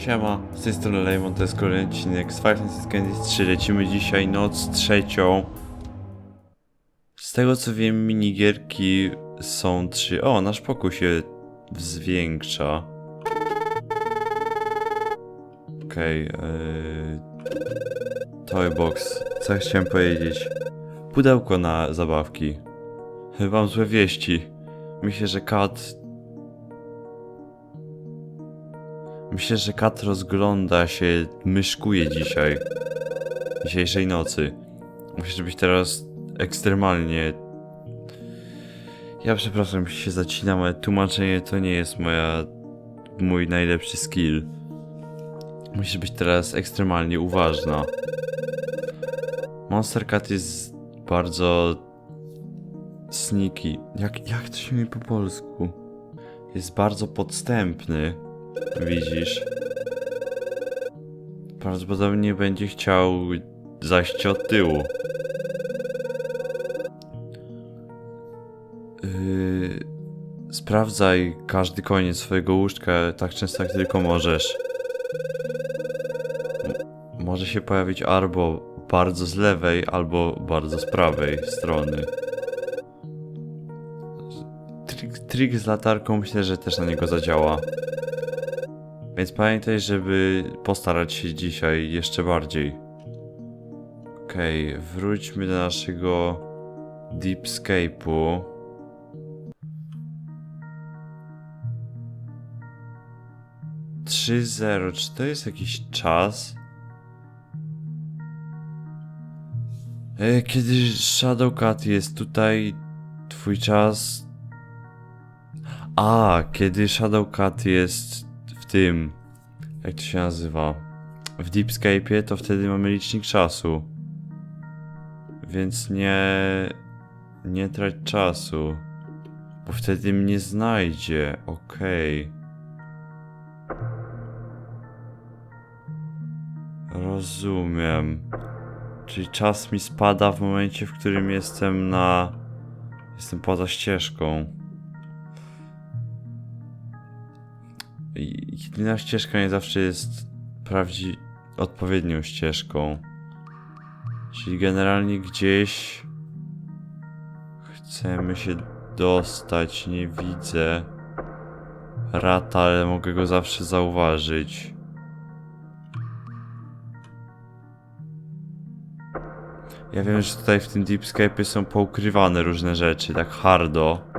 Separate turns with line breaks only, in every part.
Siema, z tej strony Lemon, to jest kolejny odcinek z Five Nights at Candy's 3. Lecimy dzisiaj noc trzecią. Z tego co wiem, minigierki są trzy. O, nasz pokój się zwiększa. Okej, okay, Toy box. Co ja chciałem powiedzieć? Pudełko na zabawki. Mam złe wieści. Myślę, że kat Myślę, że kat rozgląda się, myszkuje dzisiaj. Dzisiejszej nocy. Muszę być teraz ekstremalnie. Ja przepraszam, się zacinam, ale tłumaczenie to nie jest moja. mój najlepszy skill. Musisz być teraz ekstremalnie uważna. Monster Cat jest bardzo sneaky. Jak, jak to się mówi po polsku? Jest bardzo podstępny. Widzisz. Prawdopodobnie będzie chciał zajść od tyłu. Yy, sprawdzaj każdy koniec swojego łóżka tak często jak tylko możesz. M- może się pojawić albo bardzo z lewej, albo bardzo z prawej strony. Trik, trik z latarką myślę, że też na niego zadziała. Więc pamiętaj, żeby postarać się dzisiaj jeszcze bardziej. Okej, okay, wróćmy do naszego Deepscape'u. Trzy zero, czy to jest jakiś czas? E, Kiedy Shadowcat jest tutaj, twój czas... A, kiedy Shadowcat jest tym, jak to się nazywa, w Deepscape'ie, to wtedy mamy licznik czasu. Więc nie, nie trać czasu, bo wtedy mnie znajdzie, okej. Rozumiem. Czyli czas mi spada w momencie, w którym jestem na... Jestem poza ścieżką. Jedyna ścieżka nie zawsze jest prawdzi odpowiednią ścieżką. Czyli generalnie gdzieś chcemy się dostać, nie widzę rata, ale mogę go zawsze zauważyć. Ja wiem, że tutaj w tym Deepscape są poukrywane różne rzeczy, tak hardo.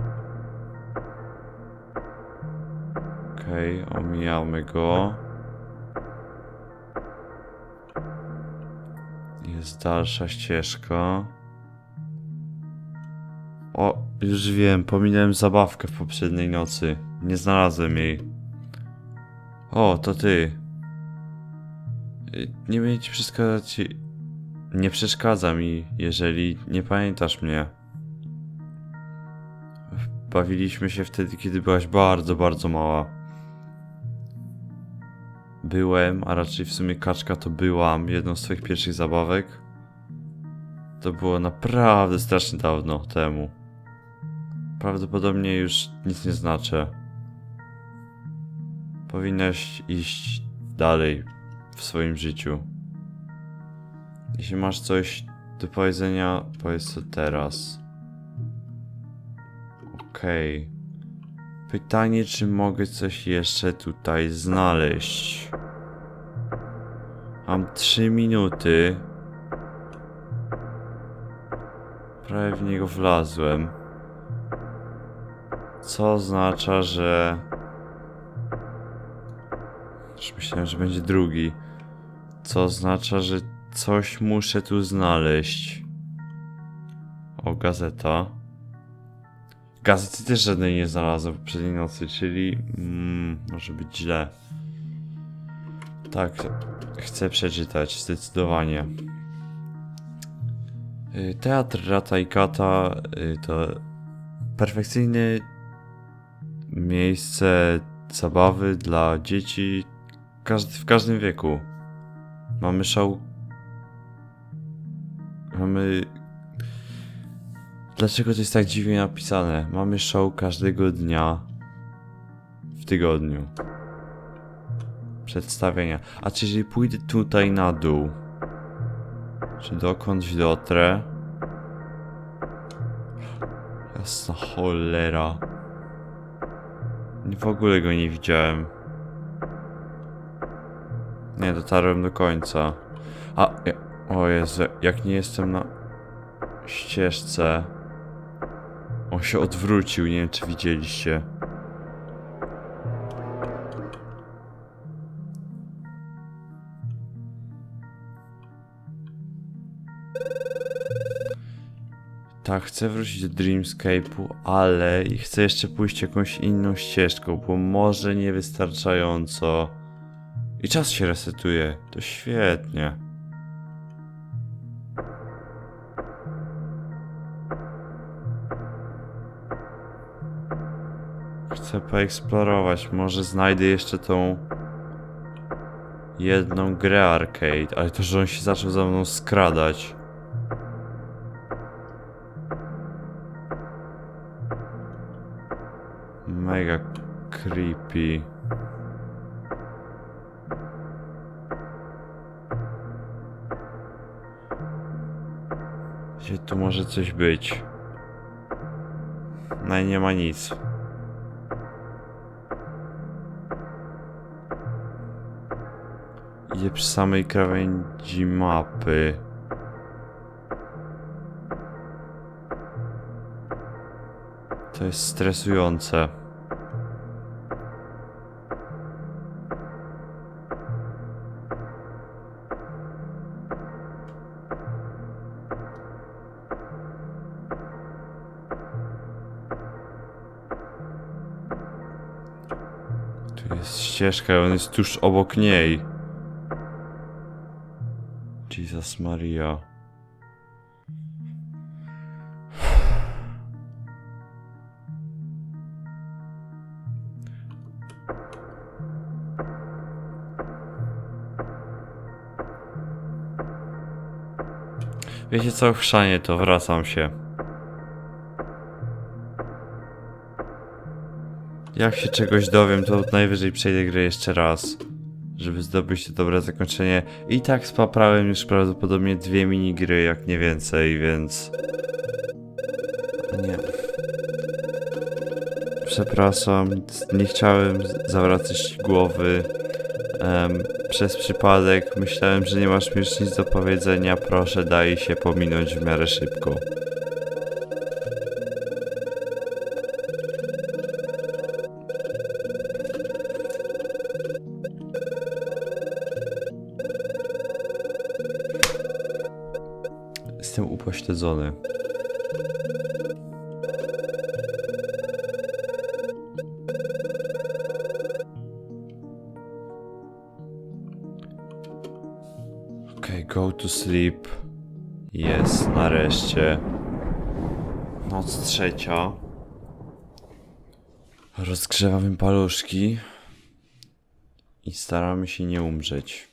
Okej, okay, omijamy go. Jest dalsza ścieżka. O, już wiem, pominąłem zabawkę w poprzedniej nocy. Nie znalazłem jej. O, to ty. Nie będzie ci przeszkadzać. Nie przeszkadza mi, jeżeli nie pamiętasz mnie. Bawiliśmy się wtedy, kiedy byłaś bardzo, bardzo mała byłem, a raczej w sumie kaczka to byłam jedną z twoich pierwszych zabawek. To było naprawdę strasznie dawno temu. Prawdopodobnie już nic nie znaczy. Powinnaś iść dalej w swoim życiu. Jeśli masz coś do powiedzenia, powiedz to teraz. Okej. Okay. Pytanie, czy mogę coś jeszcze tutaj znaleźć? Mam 3 minuty. Prawie w niego wlazłem. Co oznacza, że... Już myślałem, że będzie drugi. Co oznacza, że coś muszę tu znaleźć. O, gazeta. Gazety też żadnej nie znalazłem w poprzedniej nocy, czyli mm, może być źle. Tak, chcę przeczytać, zdecydowanie. Y, Teatr Rata i Kata y, to perfekcyjne miejsce zabawy dla dzieci w każdym wieku. Mamy show. Mamy Dlaczego to jest tak dziwnie napisane? Mamy show każdego dnia w tygodniu. Przedstawienia. A czy jeżeli pójdę tutaj na dół, czy dokądś dotrę? Jasna cholera. W ogóle go nie widziałem. Nie, dotarłem do końca. A, o Jezu, jak nie jestem na ścieżce. On się odwrócił, nie wiem czy widzieliście. Tak, chcę wrócić do Dreamscape'u, ale chcę jeszcze pójść jakąś inną ścieżką, bo może niewystarczająco. I czas się resetuje. To świetnie. Chcę poeksplorować. Może znajdę jeszcze tą jedną grę arcade, ale to, że on się zaczął za mną skradać. Mega creepy. Gdzie tu może coś być? No i nie ma nic. Idzie przy samej krawędzi mapy. To jest stresujące. Jest ścieżka, on jest tuż obok niej. Jesus Maria. Wiecie co, chrzanie to, wracam się. Jak się czegoś dowiem, to najwyżej przejdę grę jeszcze raz. Żeby zdobyć dobre zakończenie. I tak spaprałem już prawdopodobnie dwie minigry, jak nie więcej, więc... Nie. Przepraszam, nie chciałem zawracać głowy. Em, przez przypadek myślałem, że nie masz już nic do powiedzenia. Proszę, daj się pominąć w miarę szybko. Okej, go to sleep. Jest, nareszcie. Noc trzecia. Rozgrzewamy paluszki. I staramy się nie umrzeć.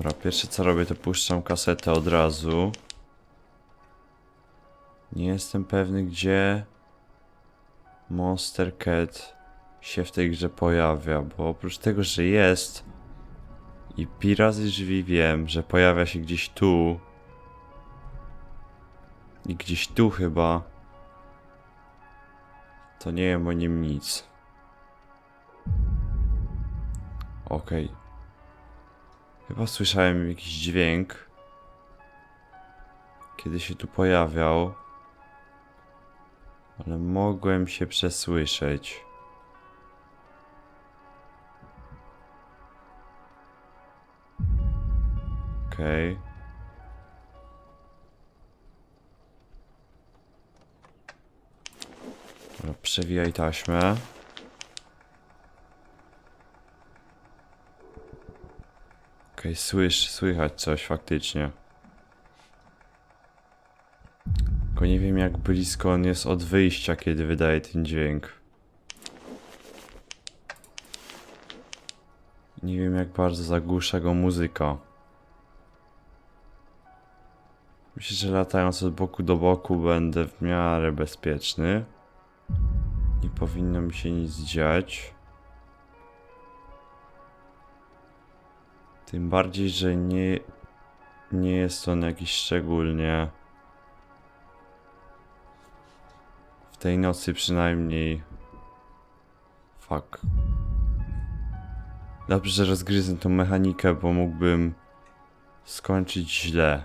Dobra, pierwsze co robię to puszczam kasetę od razu. Nie jestem pewny gdzie Monster Cat się w tej grze pojawia, bo oprócz tego, że jest i pi razy drzwi wiem, że pojawia się gdzieś tu i gdzieś tu chyba to nie wiem o nim nic. Okej. Chyba słyszałem jakiś dźwięk. Kiedy się tu pojawiał. Ale mogłem się przesłyszeć. Okej. Dobra, przewijaj taśmę. Okej, słysz, słychać coś faktycznie. Tylko nie wiem jak blisko on jest od wyjścia, kiedy wydaje ten dźwięk. Nie wiem jak bardzo zagłusza go muzyka. Myślę, że latając od boku do boku będę w miarę bezpieczny. Nie powinno mi się nic dziać. Tym bardziej, że nie, nie jest on jakiś szczególnie. W tej nocy przynajmniej. Fuck. Dobrze, że rozgryzę tą mechanikę, bo mógłbym skończyć źle.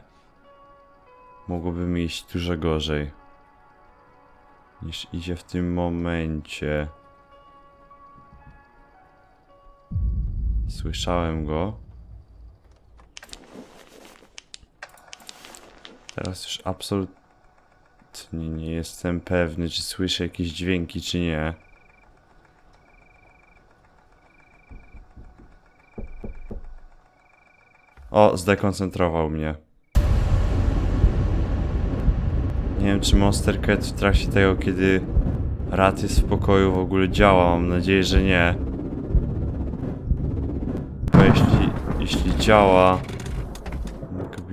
Mogłoby iść dużo gorzej. Niż idzie w tym momencie. Słyszałem go. Teraz już absolutnie nie jestem pewny, czy słyszę jakieś dźwięki, czy nie. O, zdekoncentrował mnie. Nie wiem, czy Monster Cat w trakcie tego, kiedy Rat jest w pokoju, w ogóle działa. Mam nadzieję, że nie. Bo jeśli, jeśli działa,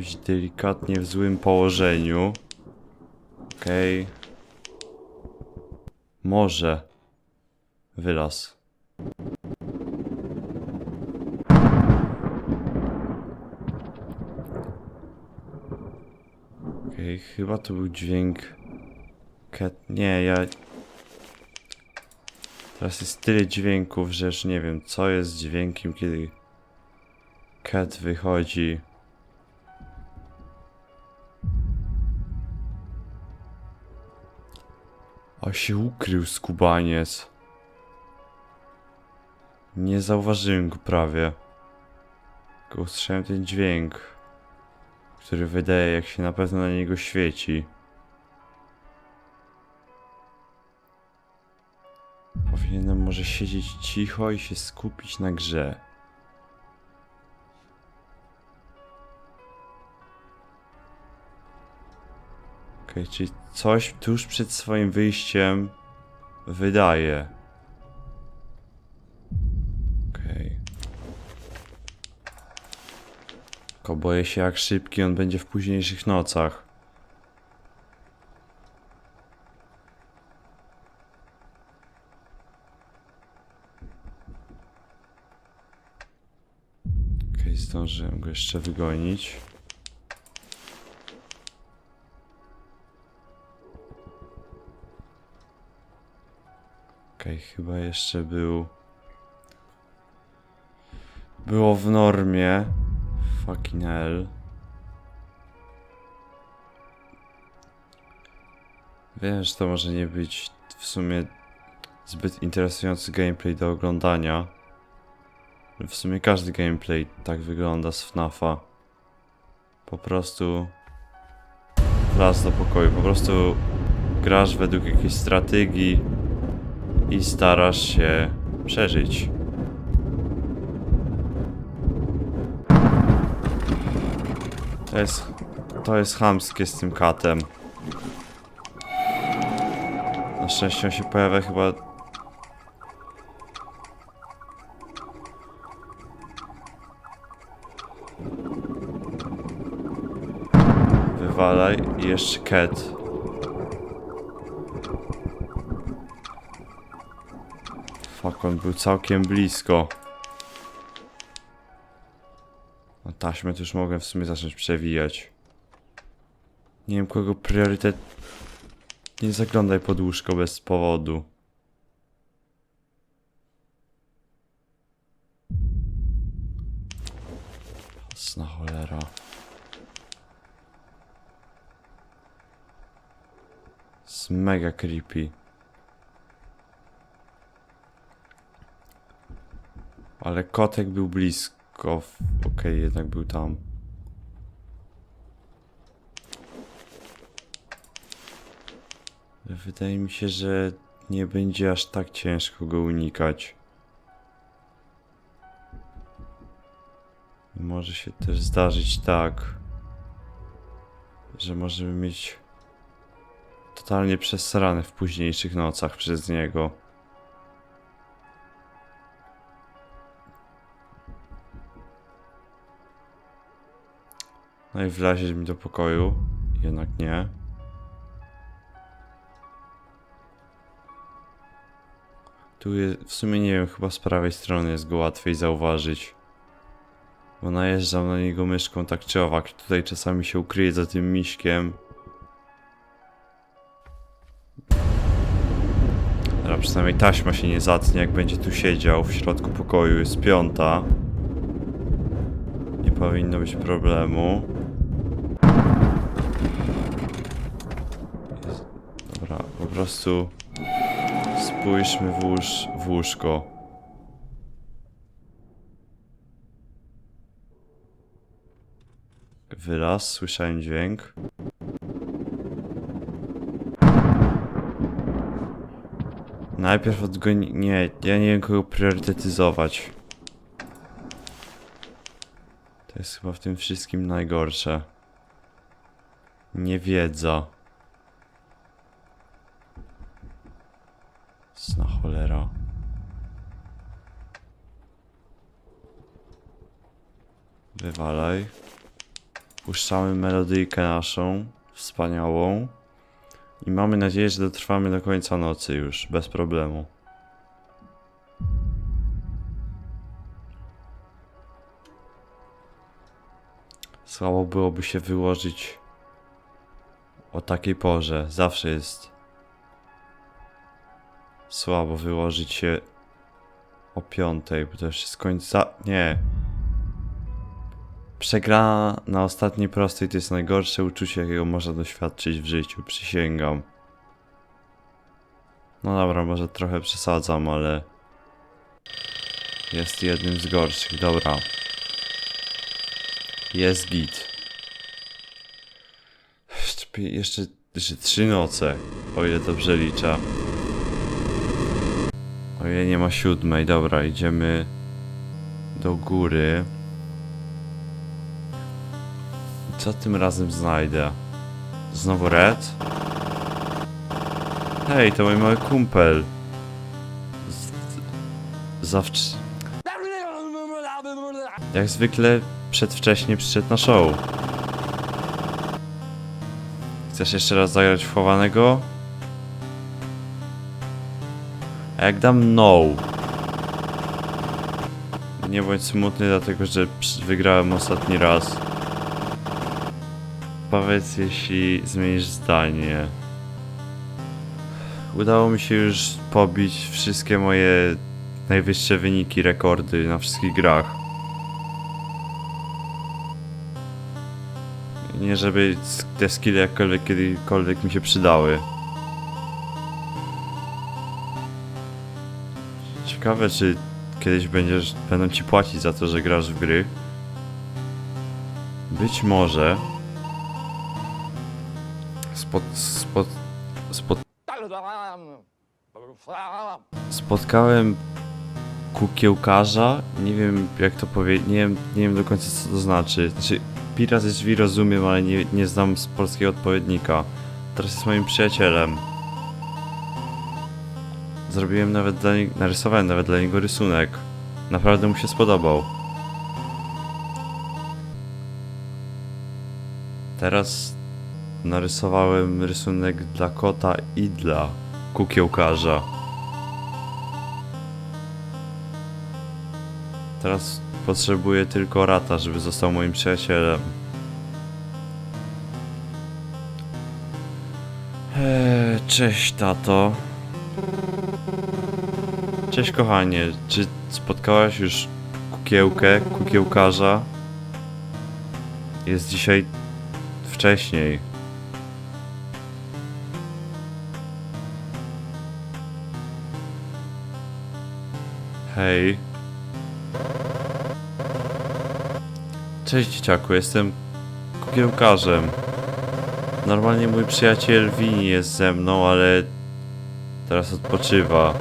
być delikatnie w złym położeniu. Okej. Może. Wylas. Okej, chyba to był dźwięk. Cat. Nie, ja. Teraz jest tyle dźwięków, że już nie wiem, co jest dźwiękiem, kiedy cat wychodzi. A się ukrył skubaniec. Nie zauważyłem go prawie. Tylko usłyszałem ten dźwięk który wydaje jak się na pewno na niego świeci. Powinienem może siedzieć cicho i się skupić na grze. Okej, czyli coś tuż przed swoim wyjściem wydaje. Okej. Tylko boję się jak szybki on będzie w późniejszych nocach. Okej, zdążyłem go jeszcze wygonić. Okej, chyba jeszcze był... Było w normie. Fucking hell. Wiem, że to może nie być w sumie zbyt interesujący gameplay do oglądania. W sumie każdy gameplay tak wygląda z FNAFa. Po prostu wlazł do pokoju, po prostu grasz według jakiejś strategii i starasz się przeżyć. To jest, to jest chamskie z tym katem. Na szczęście on się pojawia chyba... Wywalaj i jeszcze cat. Fuck, on był całkiem blisko. No taśmę już mogłem w sumie zacząć przewijać. Nie wiem kogo priorytet... Nie zaglądaj pod łóżko bez powodu. Jasna cholera. Jest mega creepy. Ale kotek był blisko. Okej, jednak był tam. Wydaje mi się, że nie będzie aż tak ciężko go unikać. Może się też zdarzyć tak, że możemy mieć totalnie przesrane w późniejszych nocach przez niego. No i wlazić mi do pokoju. Jednak nie. Tu jest, w sumie nie wiem, chyba z prawej strony jest go łatwiej zauważyć. Bo najeżdżam na niego myszką tak czy owak. Tutaj czasami się ukryje za tym miśkiem. Dobra, przynajmniej taśma się nie zatnie, jak będzie tu siedział w środku pokoju. Jest piąta. Nie powinno być problemu. Prostu spójrzmy w, łóż, w łóżko. Wyraz, słyszałem dźwięk. Najpierw odgoni... Nie, ja nie wiem kogo priorytetyzować. To jest chyba w tym wszystkim najgorsze. Niewiedza. Zna cholera. Wywalaj. Puszczamy melodyjkę naszą, wspaniałą. I mamy nadzieję, że dotrwamy do końca nocy już, bez problemu. Słabo byłoby się wyłożyć o takiej porze. Zawsze jest słabo wyłożyć się o piątej, bo to już jest końca... Nie. Przegrana na ostatniej prostej to jest najgorsze uczucie, jakiego można doświadczyć w życiu, przysięgam. No dobra, może trochę przesadzam, ale... Jest jednym z gorszych, dobra. Jest git. Jeszcze, jeszcze trzy noce, o ile dobrze liczę. O ile nie ma siódmej, dobra, idziemy do góry. Co tym razem znajdę? Znowu Red? Hej, to mój mały kumpel. Z- Zawsze... Jak zwykle przedwcześnie przyszedł na show. Chcesz jeszcze raz zagrać w chowanego? A jak dam no? Nie bądź smutny, dlatego że wygrałem ostatni raz. Powiedz, jeśli zmienisz zdanie. Udało mi się już pobić wszystkie moje najwyższe wyniki, rekordy na wszystkich grach. Nie żeby te skille jakkolwiek kiedykolwiek mi się przydały. Ciekawe, czy kiedyś będziesz, będą ci płacić za to, że grasz w gry. Być może. Spot, spot, spot, spotkałem kukiełkarza. Nie wiem jak to powiedzieć, nie wiem, nie wiem do końca co to znaczy. Znaczy, Piras jest drzwi rozumiem, ale nie, nie znam z polskiego odpowiednika. Teraz jest moim przyjacielem. Zrobiłem nawet dla niego, narysowałem nawet dla niego rysunek. Naprawdę mu się spodobał. Teraz narysowałem rysunek dla kota i dla kukiełkarza. Teraz potrzebuję tylko rata, żeby został moim przyjacielem. Eee, cześć, tato. Cześć, kochanie. Czy spotkałaś już kukiełkę, kukiełkarza? Jest dzisiaj wcześniej. Hej. Cześć dzieciaku, jestem kukiełkarzem. Normalnie mój przyjaciel Wini jest ze mną, ale teraz odpoczywa.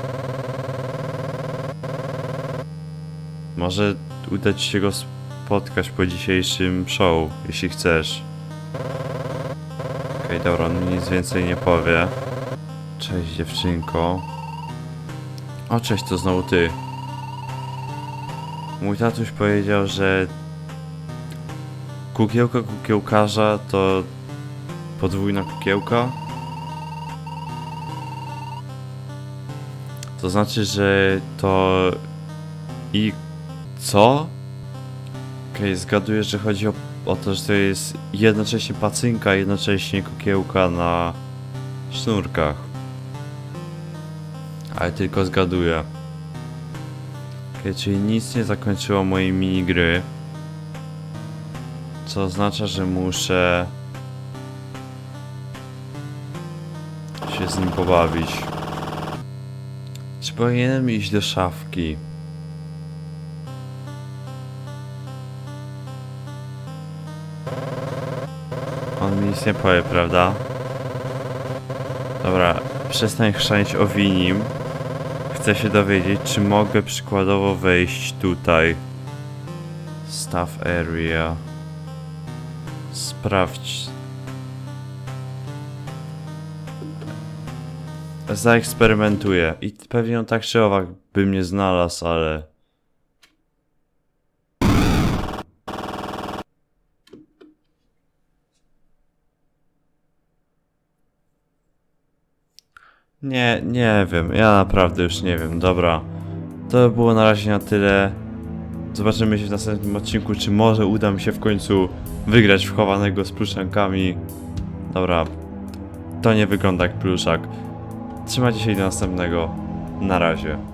Może uda ci się go spotkać po dzisiejszym show, jeśli chcesz. Okej, dobra, on mi nic więcej nie powie. Cześć dziewczynko. O, cześć, to znowu ty. Mój tatuś powiedział, że kukiełka kukiełkarza to podwójna kukiełka. To znaczy, że to... I... co? Okej, zgaduję, że chodzi o, o to, że to jest jednocześnie pacynka, jednocześnie kukiełka na sznurkach. Ale tylko zgaduję. Okej, czyli nic nie zakończyło mojej minigry. Co oznacza, że muszę się z nim pobawić. Czy powinienem iść do szafki? Mi nic nie powie, prawda? Dobra, przestań chrzanić o winim. Chcę się dowiedzieć, czy mogę przykładowo wejść tutaj. Staff area. Sprawdź. Zaeksperymentuję. I pewnie on tak czy owak by mnie znalazł, ale... Nie, nie wiem. Ja naprawdę już nie wiem. Dobra. To by było na razie na tyle. Zobaczymy się w następnym odcinku, czy może uda mi się w końcu wygrać w chowanego z pluszankami. Dobra. To nie wygląda jak pluszak. Trzymajcie się i do następnego. Na razie.